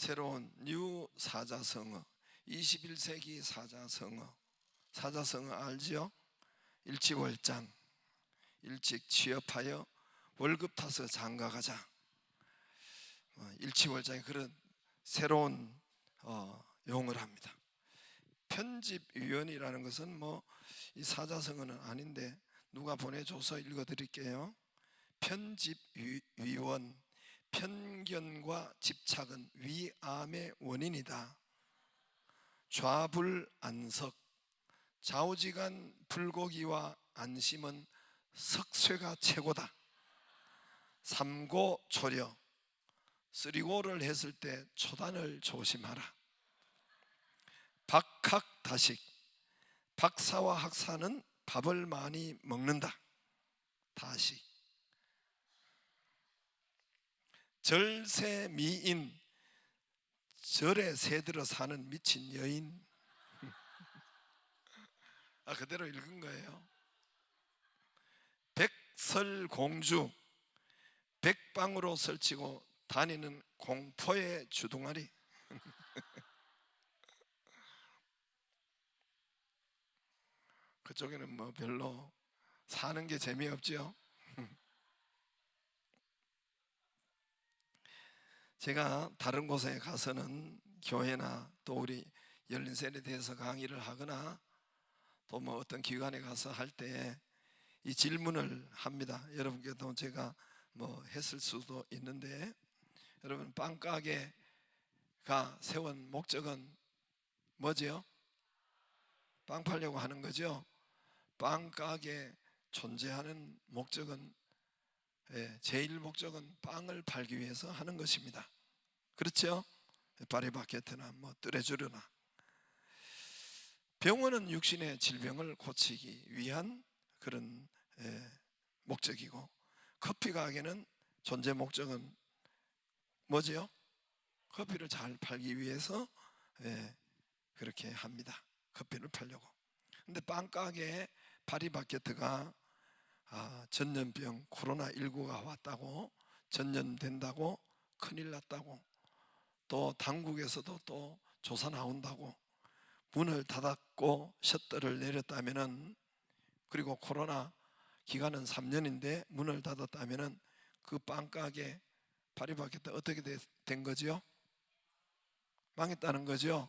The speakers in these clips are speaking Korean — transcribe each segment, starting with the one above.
새로운 뉴 사자성어 21세기 사자성어 사자성어 알지요? 일찍월장 일찍 취업하여 월급 타서 장가가자 어, 일치월장이 그런 새로운 어, 용어를 합니다. 편집위원이라는 것은 뭐 이 사자성어는 아닌데 누가 보내줘서 읽어드릴게요. 편집위원 편견과 집착은 위암의 원인이다. 좌불안석 좌우지간 불고기와 안심은 석쇠가 최고다. 삼고 초려 쓰리고를 했을 때 초단을 조심하라. 박학다식 박사와 학사는 밥을 많이 먹는다. 다식 절세미인 절에 새들어 사는 미친 여인 아 그대로 읽은 거예요. 백설공주 백방으로 설치고 다니는 공포의 주둥아리 그쪽에는 뭐 별로 사는 게 재미없지요. 제가 다른 곳에 가서는 교회나 또 우리 열린 세례에 대해서 강의를 하거나 또 뭐 어떤 기관에 가서 할때이 질문을 합니다. 여러분께도 제가 뭐 했을 수도 있는데 여러분 빵가게가 세운 목적은 뭐지요? 빵 팔려고 하는 거죠. 빵가게 존재하는 목적은 예, 제일 목적은 빵을 팔기 위해서 하는 것입니다. 그렇죠? 파리바게트나 뭐 뚜레쥬르나 병원은 육신의 질병을 고치기 위한 그런 예, 목적이고 커피 가게는 존재 목적은 뭐지요? 커피를 잘 팔기 위해서 예, 그렇게 합니다. 커피를 팔려고. 근데 빵 가게에 파리바게트가 아, 전염병 코로나 19가 왔다고 전염된다고 큰일 났다고 또 당국에서도 또 조사 나온다고 문을 닫았고 셔터를 내렸다면은 그리고 코로나 기간은 3년인데 문을 닫았다면은 그 빵가게 파리바게트 어떻게 되- 된 거지요? 망했다는 거죠.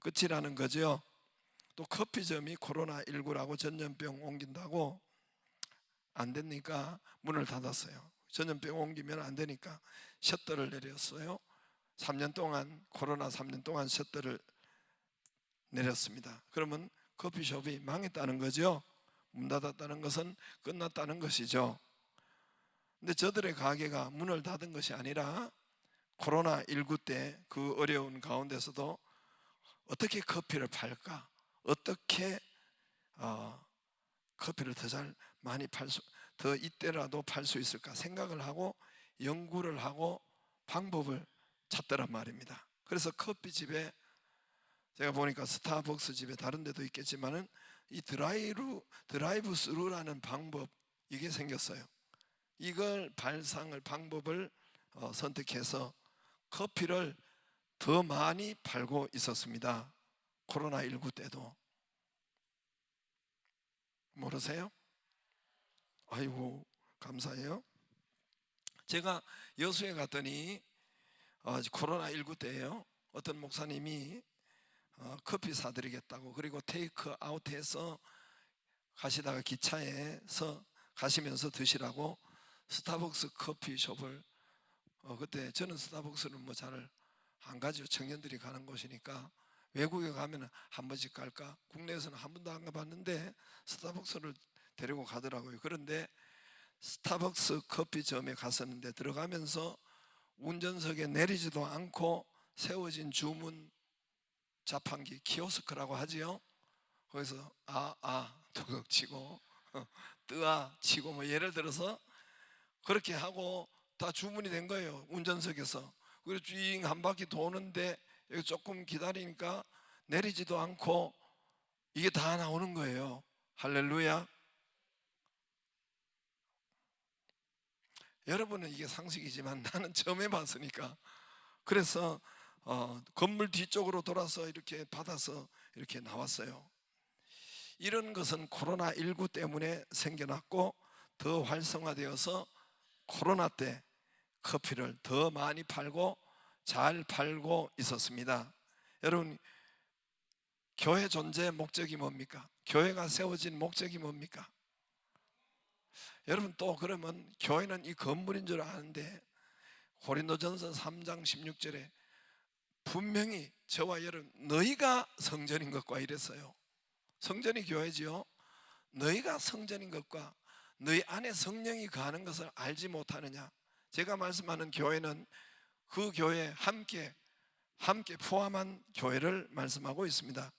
끝이라는 거죠. 또 커피점이 코로나 19라고 전염병 옮긴다고 안 되니까 문을 닫았어요. 전염병 옮기면 안 되니까 셔터를 내렸어요. 3년 동안 코로나 3년 동안 셔터를 내렸습니다. 그러면 커피숍이 망했다는 거죠. 문 닫았다는 것은 끝났다는 것이죠. 근데 저들의 가게가 문을 닫은 것이 아니라 코로나 19 때 그 어려운 가운데서도 어떻게 커피를 팔까? 어떻게 어, 커피를 더 잘 많이 팔 수, 더 이때라도 팔 수 있을까 생각을 하고 연구를 하고 방법을 찾더란 말입니다. 그래서 커피집에 제가 보니까 스타벅스 집에 다른 데도 있겠지만은 이 드라이브 드라이브 스루라는 방법 이게 생겼어요. 이걸 발상을 방법을 어, 선택해서 커피를 더 많이 팔고 있었습니다. 코로나 19 때도 모르세요? 아이고 감사해요. 제가 여수에 갔더니 어, 코로나 19 때예요. 어떤 목사님이 어, 커피 사드리겠다고 그리고 테이크 아웃해서 가시다가 기차에서 가시면서 드시라고 스타벅스 커피숍을 어, 그때 저는 스타벅스는 뭐 잘 안 가죠 청년들이 가는 곳이니까 외국에 가면 한 번씩 갈까 국내에서는 한 번도 안 가봤는데 스타벅스를 데리고 가더라고요 그런데 스타벅스 커피점에 갔었는데 들어가면서 운전석에 내리지도 않고 세워진 주문 자판기 키오스크라고 하지요. 거기서 아아 두걱 치고 뜨아 치고 뭐 예를 들어서 그렇게 하고 다 주문이 된 거예요. 운전석에서. 그리고 쭉한 바퀴 도는데 여기 조금 기다리니까 내리지도 않고 이게 다 나오는 거예요. 할렐루야. 여러분은 이게 상식이지만 나는 처음 해봤으니까 그래서 어, 건물 뒤쪽으로 돌아서 이렇게 받아서 이렇게 나왔어요. 이런 것은 코로나 19 때문에 생겨났고 더 활성화되어서 코로나 때 커피를 더 많이 팔고 잘 팔고 있었습니다. 여러분 교회 존재 목적이 뭡니까? 교회가 세워진 목적이 뭡니까? 여러분 또 그러면 교회는 이 건물인 줄 아는데 고린도전서 3장 16절에 분명히 저와 여러분 너희가 성전인 것과 이랬어요. 성전이 교회지요. 너희가 성전인 것과 너희 안에 성령이 거하는 것을 알지 못하느냐? 제가 말씀하는 교회는 그 교회 함께 함께 포함한 교회를 말씀하고 있습니다.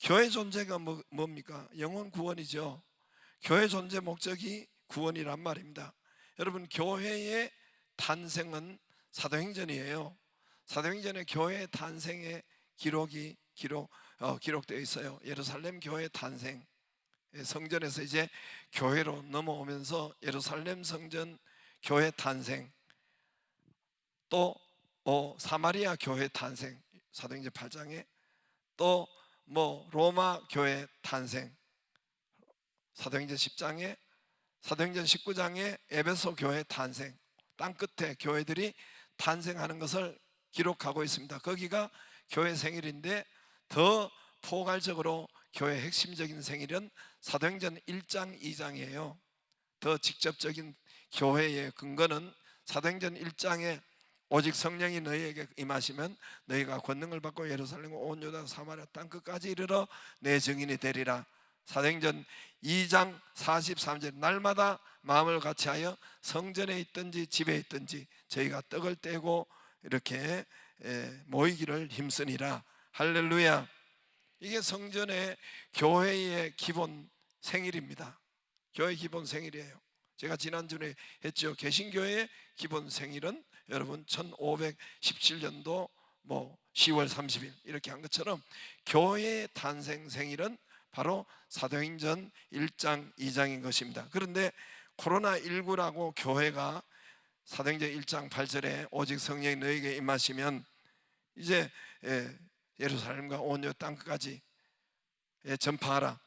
교회 존재가 뭐, 뭡니까? 영혼 구원이죠. 교회 존재 목적이 구원이란 말입니다. 여러분 교회의 탄생은 사도행전이에요. 사도행전에 교회 탄생의 기록이 기록 어, 기록되어 있어요. 예루살렘 교회 탄생 예, 성전에서 이제 교회로 넘어오면서 예루살렘 성전 교회 탄생 또 어, 사마리아 교회 탄생 사도행전 8장에 또 뭐 로마 교회 탄생 사도행전 10장에 사도행전 19장에 에베소 교회 탄생 땅 끝에 교회들이 탄생하는 것을 기록하고 있습니다. 거기가 교회 생일인데 더 포괄적으로 교회 핵심적인 생일은 사도행전 1장 2장이에요. 더 직접적인 교회의 근거는 사도행전 1장에 오직 성령이 너희에게 임하시면 너희가 권능을 받고 예루살렘 온 유다 사마리아 땅 끝까지 이르러 내 증인이 되리라. 사도행전 2장 43절 날마다 마음을 같이하여 성전에 있든지 집에 있든지 저희가 떡을 떼고 이렇게 에, 모이기를 힘쓰니라. 할렐루야. 이게 성전의 교회의 기본 생일입니다. 교회 기본 생일이에요. 제가 지난주에 했죠. 개신교회의 기본 생일은 여러분 1517년도 뭐 10월 30일 이렇게 한 것처럼 교회의 탄생 생일은 바로 사도행전 1장 2장인 것입니다. 그런데 코로나 19라고 교회가 사도행전 1장 8절에 오직 성령이 너에게 임하시면 이제 예, 예루살렘과 온유 땅까지 예, 전파하라.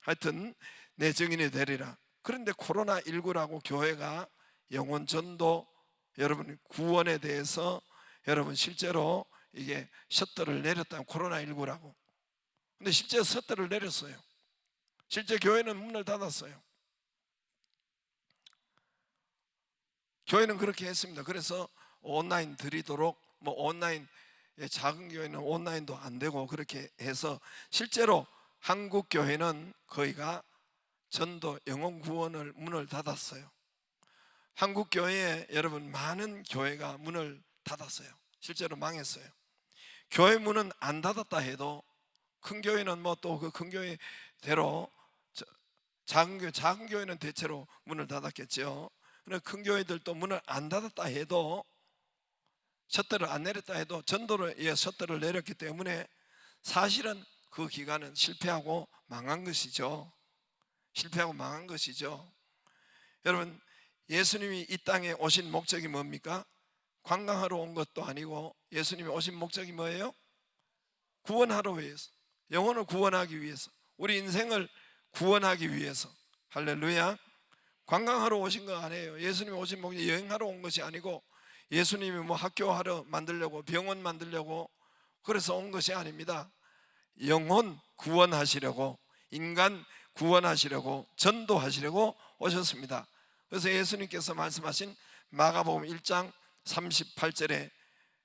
하여튼 내 증인이 되리라. 그런데 코로나 19라고 교회가 영혼 전도 여러분 구원에 대해서 여러분 실제로 이게 셔터를 내렸다 코로나 19라고. 근데 실제 셔터를 내렸어요. 실제 교회는 문을 닫았어요. 교회는 그렇게 했습니다. 그래서 온라인 드리도록 뭐 온라인 예, 작은 교회는 온라인도 안 되고 그렇게 해서 실제로 한국 교회는 거의가 전도 영혼 구원을 문을 닫았어요. 한국 교회에 여러분 많은 교회가 문을 닫았어요. 실제로 망했어요. 교회 문은 안 닫았다 해도 큰 교회는 뭐 또 그 큰 교회대로 작은 교회 작은 교회는 대체로 문을 닫았겠죠. 그런데 큰 교회들도 문을 안 닫았다 해도 셔터를 안 내렸다 해도 전도를 예, 셔터를 내렸기 때문에 사실은 그 기간은 실패하고 망한 것이죠. 실패하고 망한 것이죠. 여러분 예수님이 이 땅에 오신 목적이 뭡니까? 관광하러 온 것도 아니고 예수님이 오신 목적이 뭐예요? 구원하러 위해서 영혼을 구원하기 위해서 우리 인생을 구원하기 위해서. 할렐루야. 관광하러 오신 거 아니에요. 예수님이 오신 목적이 여행하러 온 것이 아니고 예수님이 뭐 학교하러 만들려고 병원 만들려고 그래서 온 것이 아닙니다. 영혼 구원하시려고 인간 구원하시려고 전도하시려고 오셨습니다. 그래서 예수님께서 말씀하신 마가복음 1장 38절에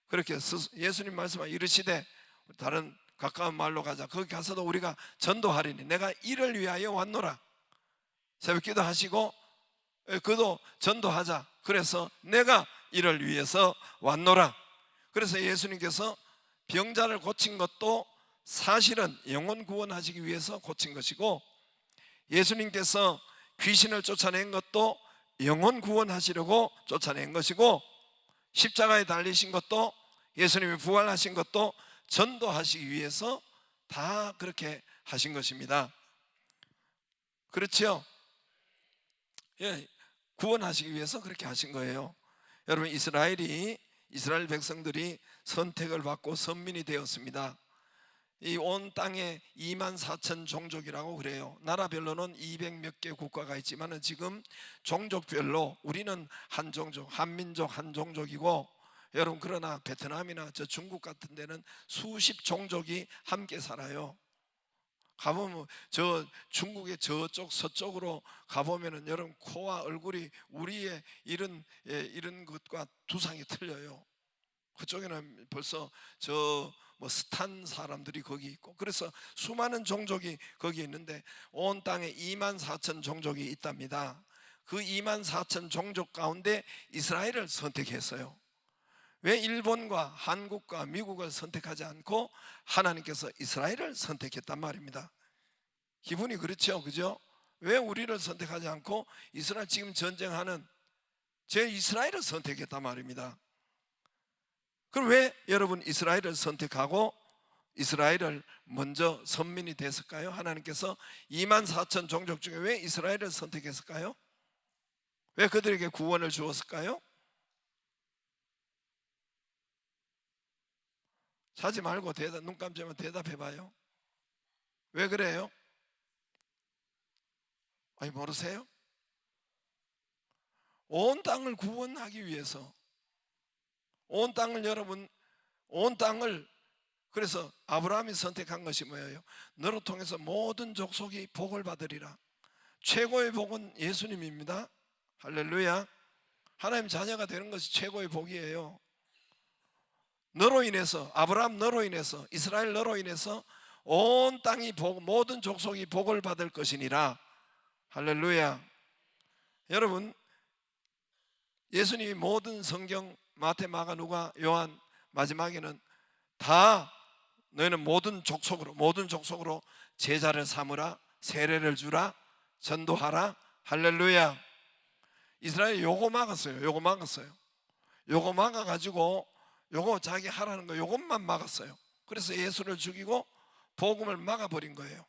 그렇게 예수님 말씀하 이르시되 다른 가까운 말로 가자. 거기 가서도 우리가 전도하리니 내가 이를 위하여 왔노라. 새벽 기도 하시고 예, 그도 전도하자. 그래서 내가 이를 위해서 왔노라. 그래서 예수님께서 병자를 고친 것도 사실은 영혼 구원하시기 위해서 고친 것이고 예수님께서 귀신을 쫓아낸 것도 영혼 구원하시려고 쫓아낸 것이고 십자가에 달리신 것도 예수님이 부활하신 것도 전도하시기 위해서 다 그렇게 하신 것입니다. 그렇죠? 예, 구원하시기 위해서 그렇게 하신 거예요. 여러분 이스라엘이 이스라엘 백성들이 선택을 받고 선민이 되었습니다. 이 온 땅에 2만 4천 종족이라고 그래요. 나라별로는 200몇 개 국가가 있지만은 지금 종족별로 우리는 한 종족, 한 민족, 한 종족이고 여러분 그러나 베트남이나 저 중국 같은 데는 수십 종족이 함께 살아요. 가보면 저 중국의 저쪽 서쪽으로 가보면은 여러분 코와 얼굴이 우리의 이런 예, 이런 것과 두상이 틀려요. 그쪽에는 벌써 저 뭐 스탄 사람들이 거기 있고 그래서 수많은 종족이 거기 있는데 온 땅에 2만 4천 종족이 있답니다. 그 2만 4천 종족 가운데 이스라엘을 선택했어요. 왜 일본과 한국과 미국을 선택하지 않고 하나님께서 이스라엘을 선택했단 말입니다. 기분이 그렇죠, 그죠? 왜 우리를 선택하지 않고 이스라엘 지금 전쟁하는 제 이스라엘을 선택했단 말입니다. 그럼 왜 여러분 이스라엘을 선택하고 이스라엘을 먼저 선민이 됐을까요? 하나님께서 2만 4천 종족 중에 왜 이스라엘을 선택했을까요? 왜 그들에게 구원을 주었을까요? 자지 말고 대답, 눈 감자면 대답해 봐요. 왜 그래요? 아니 모르세요? 온 땅을 구원하기 위해서 온 땅을 여러분 온 땅을 그래서 아브라함이 선택한 것이 뭐예요? 너로 통해서 모든 족속이 복을 받으리라. 최고의 복은 예수님입니다. 할렐루야. 하나님 자녀가 되는 것이 최고의 복이에요. 너로 인해서 아브라함 너로 인해서 이스라엘 너로 인해서 온 땅이 복, 모든 족속이 복을 받을 것이니라. 할렐루야. 여러분 예수님이 모든 성경 마태, 마가, 누가, 요한 마지막에는 다 너희는 모든 족속으로 모든 족속으로 제자를 삼으라 세례를 주라 전도하라 할렐루야. 이스라엘 요거 막았어요. 요거 막았어요. 요거 막아 가지고 요거 자기 하라는 거 요것만 막았어요. 그래서 예수를 죽이고 복음을 막아 버린 거예요.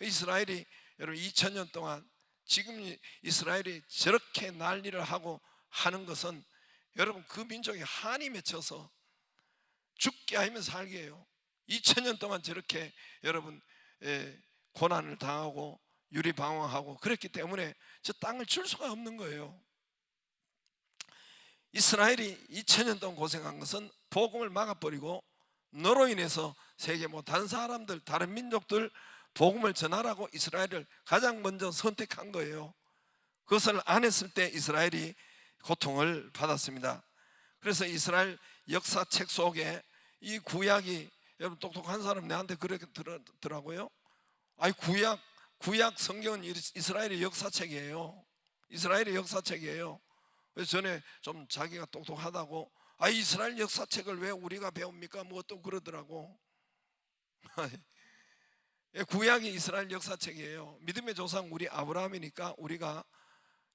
이스라엘이 여러분 2000년 동안 지금 이스라엘이 저렇게 난리를 하고 하는 것은 여러분 그 민족이 한이 맺혀서 죽게 하면 살게 해요. 2000년 동안 저렇게 여러분 예, 고난을 당하고 유리방황하고 그랬기 때문에 저 땅을 줄 수가 없는 거예요. 이스라엘이 2000년 동안 고생한 것은 복음을 막아버리고 너로 인해서 세계 뭐 다른 사람들 다른 민족들 복음을 전하라고 이스라엘을 가장 먼저 선택한 거예요. 그것을 안 했을 때 이스라엘이 고통을 받았습니다. 그래서 이스라엘 역사책 속에 이 구약이 여러분 똑똑한 사람 내한테 그러더라고요. 아니 구약 구약 성경은 이스라엘의 역사책이에요. 이스라엘의 역사책이에요. 그래서 전에 좀 자기가 똑똑하다고 아 이스라엘 역사책을 왜 우리가 배웁니까? 뭐 또 그러더라고. 예, 구약이 이스라엘 역사책이에요. 믿음의 조상 우리 아브라함이니까 우리가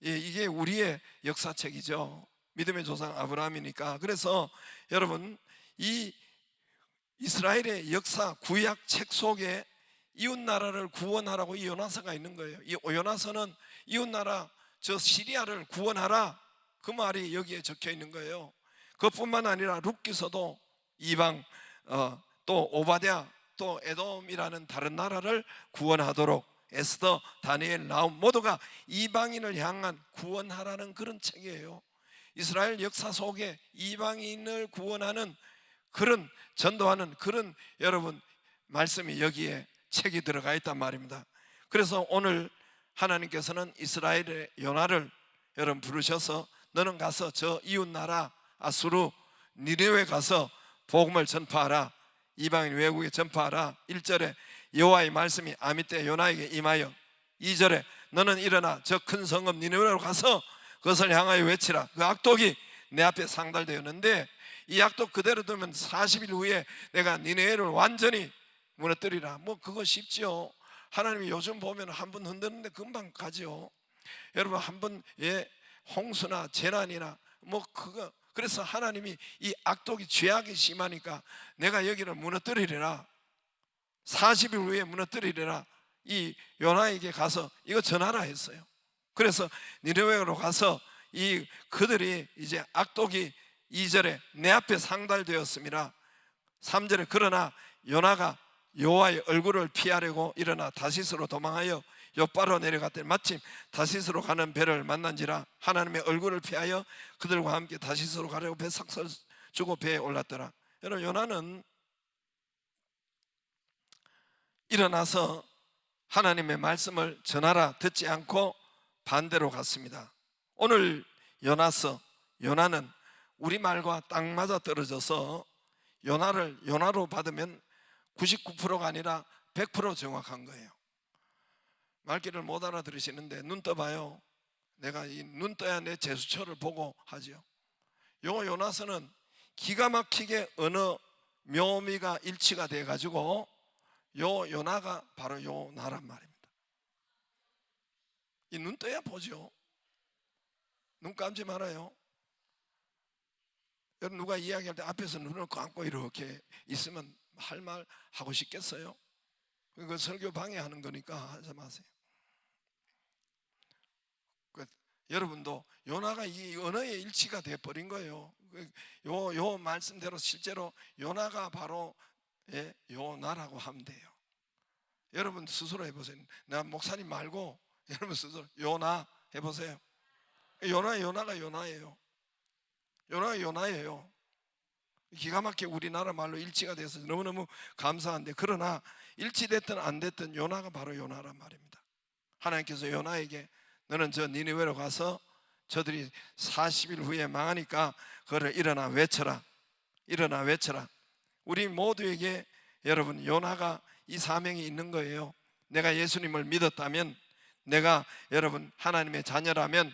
예, 이게 우리의 역사책이죠. 믿음의 조상 아브라함이니까. 그래서 여러분 이 이스라엘의 역사 구약 책 속에 이웃 나라를 구원하라고 이 요나서가 있는 거예요. 이 요나서는 이웃 나라 저 시리아를 구원하라 그 말이 여기에 적혀 있는 거예요. 그뿐만 아니라 룻기서도 이방 어, 또 오바댜 또 에돔이라는 다른 나라를 구원하도록 에스더, 다니엘, 나움 모두가 이방인을 향한 구원하라는 그런 책이에요. 이스라엘 역사 속에 이방인을 구원하는 그런 전도하는 그런 여러분 말씀이 여기에 책이 들어가 있단 말입니다. 그래서 오늘 하나님께서는 이스라엘의 요나를 여러분 부르셔서 너는 가서 저 이웃 나라 아수르 니네웨 가서 복음을 전파하라. 이방인 외국에 전파하라. 1절에 여호와의 말씀이 아미때 요나에게 임하여 2절에 너는 일어나 저 큰 성읍 니네웨로 가서 그것을 향하여 외치라 그 악독이 내 앞에 상달되었는데 이 악독 그대로 두면 40일 후에 내가 니네웨를 완전히 무너뜨리라 뭐 그거 쉽지요 하나님이 요즘 보면 한 번 흔드는데 금방 가죠 여러분 한번 예, 홍수나 재난이나 뭐 그거. 그래서 하나님이 이 악독이 죄악이 심하니까 내가 여기를 무너뜨리리라. 40일 후에 무너뜨리리라. 이 요나에게 가서 이거 전하라 했어요. 그래서 니네웨로 가서 이 그들이 이제 악독이 2절에 내 앞에 상달되었습니다. 3절에 그러나 요나가 여호와의 얼굴을 피하려고 일어나 다시스로 도망하여 옆바로 내려갔더니 마침 다시스로 가는 배를 만난지라 하나님의 얼굴을 피하여 그들과 함께 다시스로 가려고 배 삭설 주고 배에 올랐더라 여러분 요나는 일어나서 하나님의 말씀을 전하라 듣지 않고 반대로 갔습니다 오늘 요나서 요나는 우리 말과 딱 맞아 떨어져서 요나를 요나로 받으면 99%가 아니라 100% 정확한 거예요. 말귀를 못 알아들으시는데 눈 떠봐요. 내가 이 눈 떠야 내 제수처를 보고 하죠. 요 요나서는 기가 막히게 언어 묘미가 일치가 돼 가지고 요 요나가 바로 요 나란 말입니다. 이 눈 떠야 보죠. 눈 감지 말아요. 여러분 누가 이야기할 때 앞에서 눈을 감고 이렇게 있으면 할 말 하고 싶겠어요? 그 설교 방해하는 거니까 하지 마세요. 그, 여러분도 요나가 이 언어의 일치가 돼 버린 거예요. 요, 요 말씀대로 실제로 요나가 바로 예, 요나라고 하면 돼요. 여러분 스스로 해보세요. 내가 목사님 말고 여러분 스스로 요나 해보세요. 요나 요나가 요나예요. 요나가 요나예요. 기가 막히게 우리나라 말로 일치가 돼서 너무너무 감사한데 그러나 일치됐든 안 됐든 요나가 바로 요나란 말입니다. 하나님께서 요나에게 너는 저 니느웨로 가서 저들이 40일 후에 망하니까 그를 일어나 외쳐라. 일어나 외쳐라. 우리 모두에게 여러분 요나가 이 사명이 있는 거예요. 내가 예수님을 믿었다면 내가 여러분 하나님의 자녀라면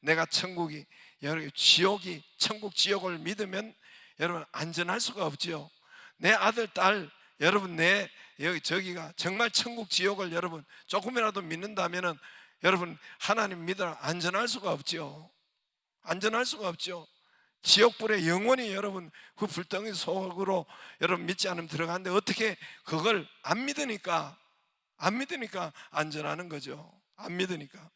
내가 천국이 여러분 지옥이 천국 지옥을 믿으면 여러분 안전할 수가 없지요. 내 아들 딸 여러분 내 여기 저기가 정말 천국 지옥을 여러분 조금이라도 믿는다면은 여러분 하나님 믿어 안전할 수가 없지요. 안전할 수가 없죠. 지옥불에 영원히 여러분 그 불덩이 속으로 여러분 믿지 않으면 들어가는데 어떻게 그걸 안 믿으니까 안 믿으니까 안전하는 거죠. 안 믿으니까.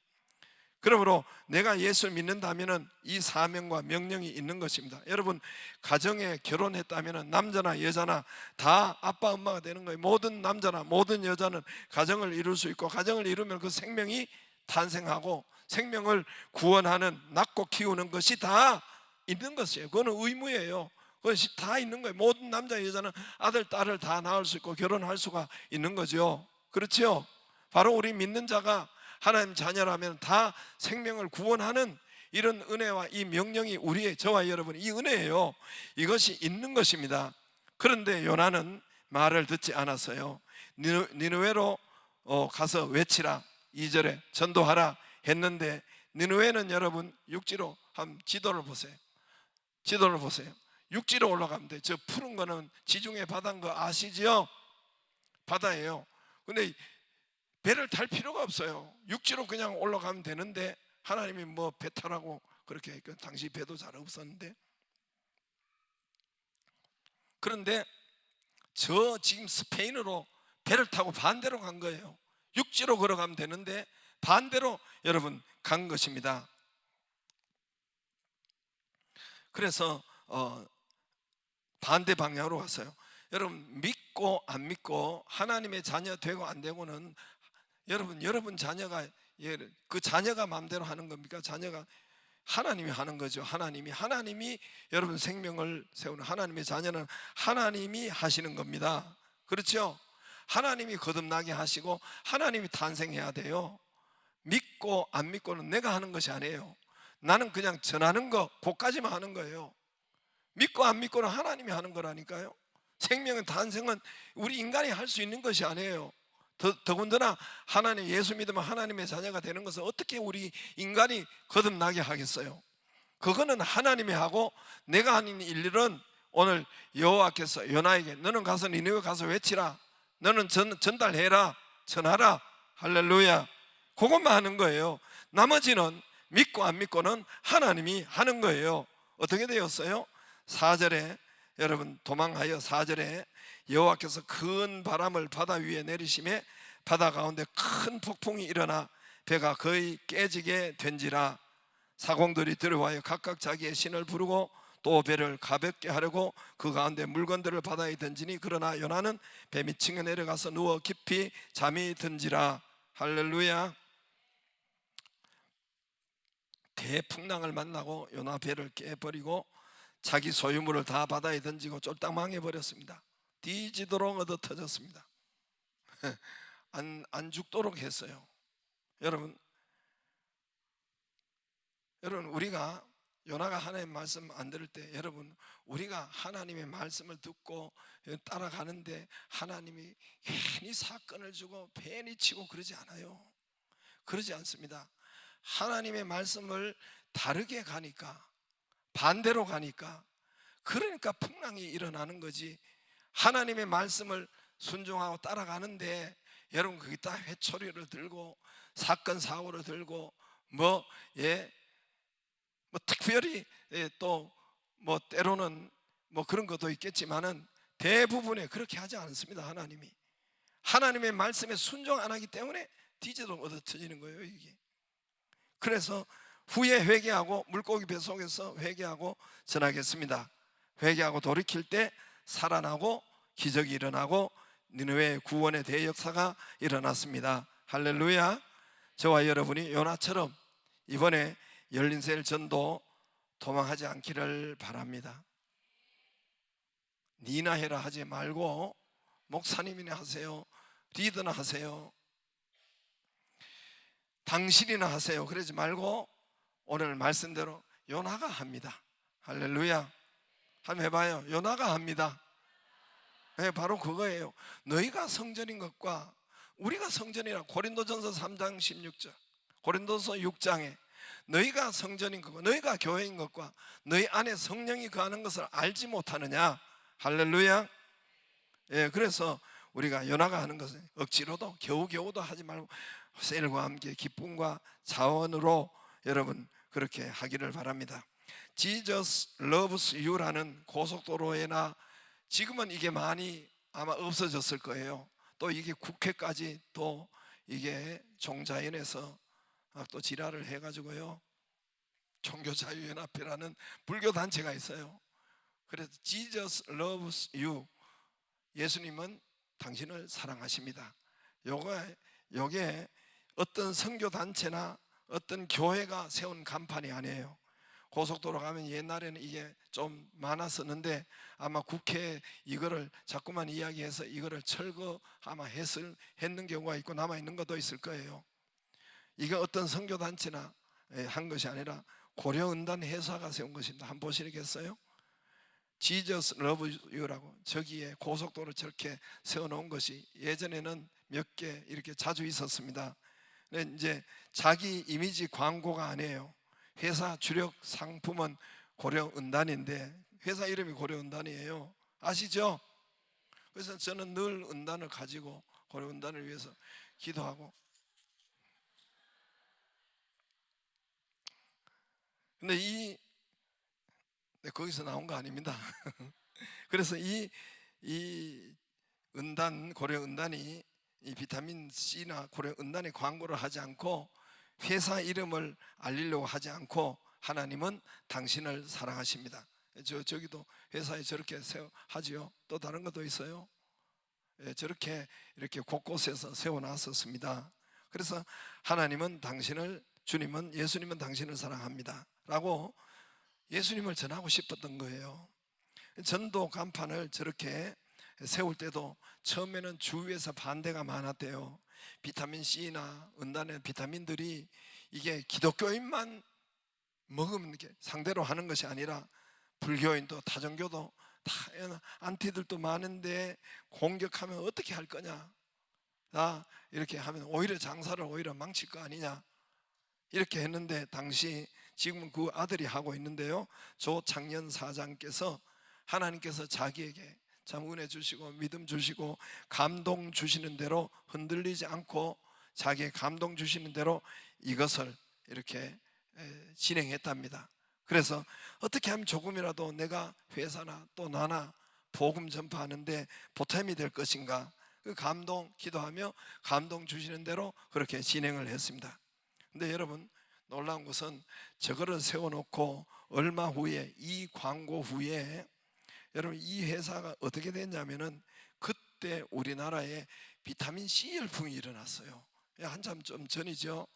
그러므로 내가 예수를 믿는다면 이 사명과 명령이 있는 것입니다. 여러분 가정에 결혼했다면 남자나 여자나 다 아빠 엄마가 되는 거예요. 모든 남자나 모든 여자는 가정을 이룰 수 있고 가정을 이루면 그 생명이 탄생하고 생명을 구원하는 낳고 키우는 것이 다 있는 것이에요. 그거는 의무예요. 그것이 다 있는 거예요. 모든 남자 여자는 아들 딸을 다 낳을 수 있고 결혼할 수가 있는 거죠. 그렇죠? 바로 우리 믿는 자가 하나님 자녀라면 다 생명을 구원하는 이런 은혜와 이 명령이 우리의 저와 여러분 이 은혜예요. 이것이 있는 것입니다. 그런데 요나는 말을 듣지 않았어요. 니누웨로 어, 가서 외치라 2절에 전도하라 했는데 니누웨는 여러분 육지로 한 지도를 보세요. 지도를 보세요. 육지로 올라가면 돼. 저 푸른 거는 지중해 바다인 거 아시죠? 바다예요. 근데 배를 탈 필요가 없어요. 육지로 그냥 올라가면 되는데 하나님이 뭐 배 타라고 그렇게 그 당시 배도 잘 없었는데 그런데 저 지금 스페인으로 배를 타고 반대로 간 거예요. 육지로 걸어가면 되는데 반대로 여러분 간 것입니다. 그래서 어, 반대 방향으로 왔어요. 여러분 믿고 안 믿고 하나님의 자녀 되고 안 되고는 여러분 여러분 자녀가 그 자녀가 마음대로 하는 겁니까? 자녀가 하나님이 하는 거죠. 하나님이 하나님이 여러분 생명을 세우는 하나님의 자녀는 하나님이 하시는 겁니다. 그렇죠? 하나님이 거듭나게 하시고 하나님이 탄생해야 돼요. 믿고 안 믿고는 내가 하는 것이 아니에요. 나는 그냥 전하는 거, 그까지만 하는 거예요. 믿고 안 믿고는 하나님이 하는 거라니까요. 생명의 탄생은 우리 인간이 할 수 있는 것이 아니에요. 더, 더군다나 하나님 예수 믿으면 하나님의 자녀가 되는 것을 어떻게 우리 인간이 거듭나게 하겠어요? 그거는 하나님이 하고 내가 하는 일은 오늘 여호와께서 요나에게 너는 가서 니네에 가서 외치라. 너는 전, 전달해라. 전하라. 할렐루야. 그것만 하는 거예요. 나머지는 믿고 안 믿고는 하나님이 하는 거예요. 어떻게 되었어요? 4절에 여러분 도망하여 4절에 여호와께서 큰 바람을 바다 위에 내리심에 바다 가운데 큰 폭풍이 일어나 배가 거의 깨지게 된지라. 사공들이 들어와요 각각 자기의 신을 부르고 또 배를 가볍게 하려고 그 가운데 물건들을 바다에 던지니 그러나 요나는 배 밑층에 내려가서 누워 깊이 잠이 든지라. 할렐루야. 대풍랑을 만나고 요나 배를 깨버리고 자기 소유물을 다 바다에 던지고 쫄딱 망해버렸습니다 뒤지도록 얻어 터졌습니다. 안, 안 죽도록 했어요. 여러분 여러분 우리가 요나가 하나님의 말씀 안 들을 때 여러분 우리가 하나님의 말씀을 듣고 따라가는데 하나님이 괜히 사건을 주고 괜히 치고 그러지 않아요. 그러지 않습니다. 하나님의 말씀을 다르게 가니까 반대로 가니까 그러니까 풍랑이 일어나는 거지 하나님의 말씀을 순종하고 따라가는데 여러분 거기다 회초리를 들고 사건 사고를 들고 뭐 예, 뭐 특별히 예, 또뭐 때로는 뭐 그런 것도 있겠지만은 대부분에 그렇게 하지 않습니다 하나님이. 하나님의 말씀에 순종 안 하기 때문에 뒤져도 얻어쳐지는 거예요 이게. 그래서 후에 회개하고 물고기 배 속에서 회개하고 전하겠습니다. 회개하고 돌이킬 때 살아나고 기적이 일어나고 니느웨 구원의 대역사가 일어났습니다. 할렐루야. 저와 여러분이 요나처럼 이번에 열린셀 전도 도망하지 않기를 바랍니다. 니나 해라 하지 말고 목사님이나 하세요. 리더나 하세요. 당신이나 하세요. 그러지 말고 오늘 말씀대로 요나가 합니다. 할렐루야 한번 해봐요. 요나가 합니다. 네, 바로 그거예요. 너희가 성전인 것과 우리가 성전이라 고린도전서 3장 16절 고린도서 6장에 너희가 성전인 것과 너희가 교회인 것과 너희 안에 성령이 거하는 것을 알지 못하느냐? 할렐루야. 예, 그래서 우리가 연화가 하는 것은 억지로도 겨우겨우도 하지 말고 셀과 함께 기쁨과 자원으로 여러분 그렇게 하기를 바랍니다 Jesus loves you라는 고속도로에나 지금은 이게 많이 아마 없어졌을 거예요. 또 이게 국회까지 또 이게 종자연에서 아, 또 지랄을 해가지고요. 종교자유연합회라는 불교 단체가 있어요. 그래서 Jesus loves you. 예수님은 당신을 사랑하십니다. 요거 요게 어떤 선교 단체나 어떤 교회가 세운 간판이 아니에요 고속도로 가면 옛날에는 이게 좀 많았었는데 아마 국회에 이거를 자꾸만 이야기해서 이거를 철거 아마 했을, 했는 경우가 있고 남아있는 것도 있을 거예요. 이거 어떤 선교단체나 예, 한 것이 아니라 고려은단 회사가 세운 것입니다. 한번 보시겠어요? Jesus love you라고 저기에 고속도로 저렇게 세워놓은 것이 예전에는 몇 개 이렇게 자주 있었습니다. 근데 이제 자기 이미지 광고가 아니에요 회사 주력 상품은 고려은단인데 회사 이름이 고려은단이에요 아시죠? 그래서 저는 늘 은단을 가지고 고려은단을 위해서 기도하고 근데 이 네, 거기서 나온 거 아닙니다. 그래서 이, 이 은단, 고려 은단이 이 비타민 C나 고려 은단의 광고를 하지 않고 회사 이름을 알리려고 하지 않고 하나님은 당신을 사랑하십니다. 저, 저기도 회사에 저렇게 세워 하지요. 또 다른 것도 있어요. 예, 저렇게 이렇게 곳곳에서 세워놨었습니다. 그래서 하나님은 당신을 주님은 예수님은 당신을 사랑합니다. 라고 예수님을 전하고 싶었던 거예요. 전도 간판을 저렇게 세울 때도 처음에는 주위에서 반대가 많았대요. 비타민 C나 은단의 비타민들이 이게 기독교인만 먹으면 상대로 하는 것이 아니라 불교인도 다정교도 다 안티들도 많은데 공격하면 어떻게 할 거냐? 나 이렇게 하면 오히려 장사를 오히려 망칠 거 아니냐? 이렇게 했는데 당시 지금은 그 아들이 하고 있는데요. 조창년 사장께서 하나님께서 자기에게 참 은혜 주시고 믿음 주시고 감동 주시는 대로 흔들리지 않고 자기의 감동 주시는 대로 이것을 이렇게 진행했답니다. 그래서 어떻게 하면 조금이라도 내가 회사나 또 나나 복음 전파하는데 보탬이 될 것인가 그 감동 기도하며 감동 주시는 대로 그렇게 진행을 했습니다. 근데 여러분 놀라운 것은 저거를 세워놓고 얼마 후에 이 광고 후에 여러분 이 회사가 어떻게 됐냐면은 그때 우리나라에 비타민 C 열풍이 일어났어요. 예, 한참 좀 전이죠.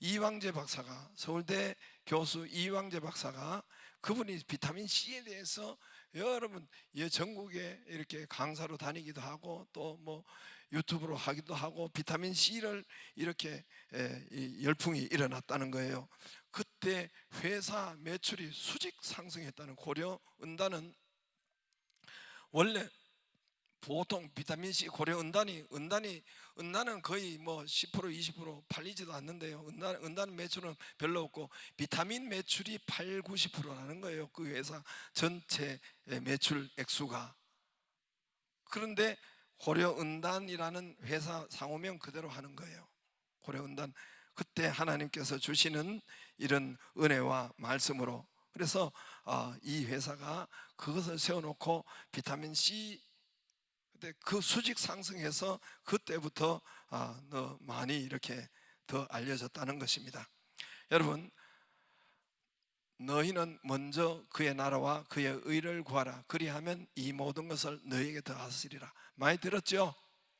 이왕재 박사가 서울대 교수 이왕재 박사가 그분이 비타민 C에 대해서 여러분 예, 전국에 이렇게 강사로 다니기도 하고 또 뭐 유튜브로 하기도 하고 비타민 C를 이렇게 에, 이 열풍이 일어났다는 거예요. 그때 회사 매출이 수직 상승했다는 고려 은단은 원래 보통 비타민 C 고려 은단이 은단이 은단은 거의 뭐 10% 20% 팔리지도 않는데요. 은단 은단 매출은 별로 없고 비타민 매출이 8, 90%라는 거예요. 그 회사 전체 매출 액수가. 그런데 고려 은단이라는 회사 상호명 그대로 하는 거예요. 고려 은단 그때 하나님께서 주시는 이런 은혜와 말씀으로 그래서 아, 이 회사가 그것을 세워놓고 비타민 C 그때 그 수직 상승해서 그때부터 아, 너 많이 이렇게 더 알려졌다는 것입니다. 여러분 너희는 먼저 그의 나라와 그의 의를 구하라. 그리하면 이 모든 것을 너희에게 더하시리라. 많이 들었죠?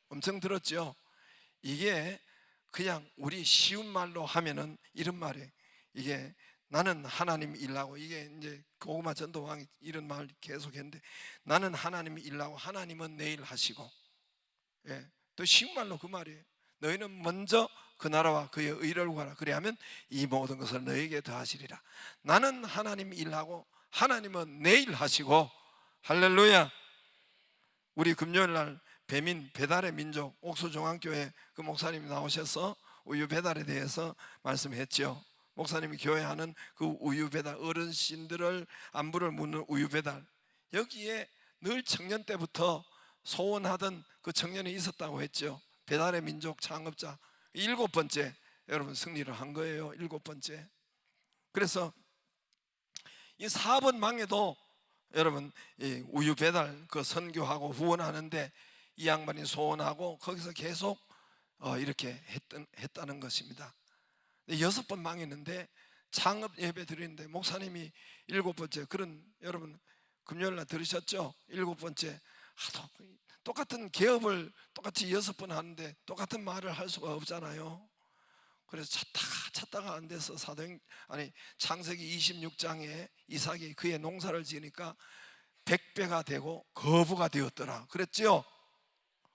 엄청 들었죠? 이게 그냥 우리 쉬운 말로 하면은 이런 말이에요. 이게 나는 하나님 일하고 이게 이제 고구마 전도왕이 이런 말 계속 했는데 나는 하나님 일하고 하나님은 내일 하시고 예, 또 쉬운 말로 그 말이에요. 너희는 먼저 그 나라와 그의 의를 구하라. 그리하면 이 모든 것을 너에게 더하시리라. 나는 하나님 일하고 하나님은 내일 하시고 할렐루야. 우리 금요일 날 배민 배달의 민족 옥수종안교회 그 목사님이 나오셔서 우유 배달에 대해서 말씀했죠. 목사님이 교회 하는 그 우유 배달 어르신들을 안부를 묻는 우유 배달 여기에 늘 청년 때부터 소원하던 그 청년이 있었다고 했죠. 배달의 민족 창업자 일곱 번째 여러분 승리를 한 거예요. 일곱 번째. 그래서 이 사번 망에도 여러분 이 우유 배달 그 선교하고 후원하는데 이 양반이 소원하고 거기서 계속 어 이렇게 했던 했다는 것입니다. 여섯 번 망했는데 창업 예배 드리는데 목사님이 일곱 번째 그런 여러분 금요일 날 들으셨죠? 일곱 번째 하도 똑같은 개업을 똑같이 여섯 번 하는데 똑같은 말을 할 수가 없잖아요. 그래서 찾다가 찾다가 안 돼서 사도행 아니 창세기 26장에 이삭이 그의 농사를 지으니까 백배가 되고 거부가 되었더라. 그랬죠?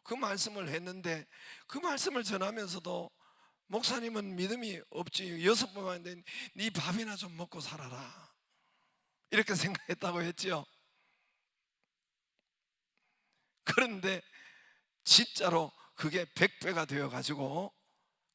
그 말씀을 했는데 그 말씀을 전하면서도 목사님은 믿음이 없지. 여섯 번 하는데 네 밥이나 좀 먹고 살아라. 이렇게 생각했다고 했죠 그런데 진짜로 그게 백배가 되어 가지고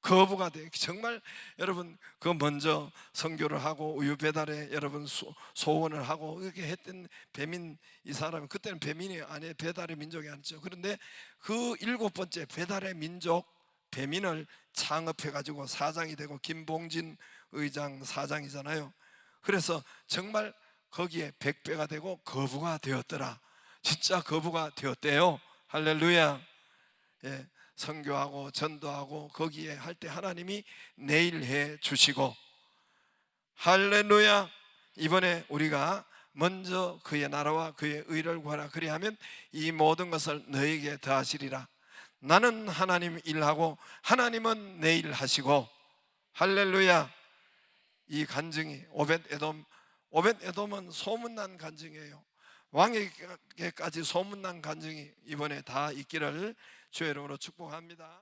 거부가 돼. 정말 여러분 그 먼저 선교를 하고 우유 배달에 여러분 소, 소원을 하고 이렇게 했던 배민 이 사람이 그때는 배민이 아니에요. 배달의 민족이 아니죠. 그런데 그 일곱 번째 배달의 민족 배민을 창업해 가지고 사장이 되고 김봉진 의장 사장이잖아요. 그래서 정말 거기에 백배가 되고 거부가 되었더라. 진짜 거부가 되었대요. 할렐루야. 예, 선교하고 전도하고 거기에 할 때 하나님이 내일 해 주시고. 할렐루야. 이번에 우리가 먼저 그의 나라와 그의 의를 구하라. 그리하면 이 모든 것을 너에게 더하시리라 나는 하나님 일하고 하나님은 내 일 하시고. 할렐루야. 이 간증이 오벳 에돔 오벳 에돔은 소문난 간증이에요. 왕에게까지 소문난 간증이 이번에 다 있기를 주의 이름으로 축복합니다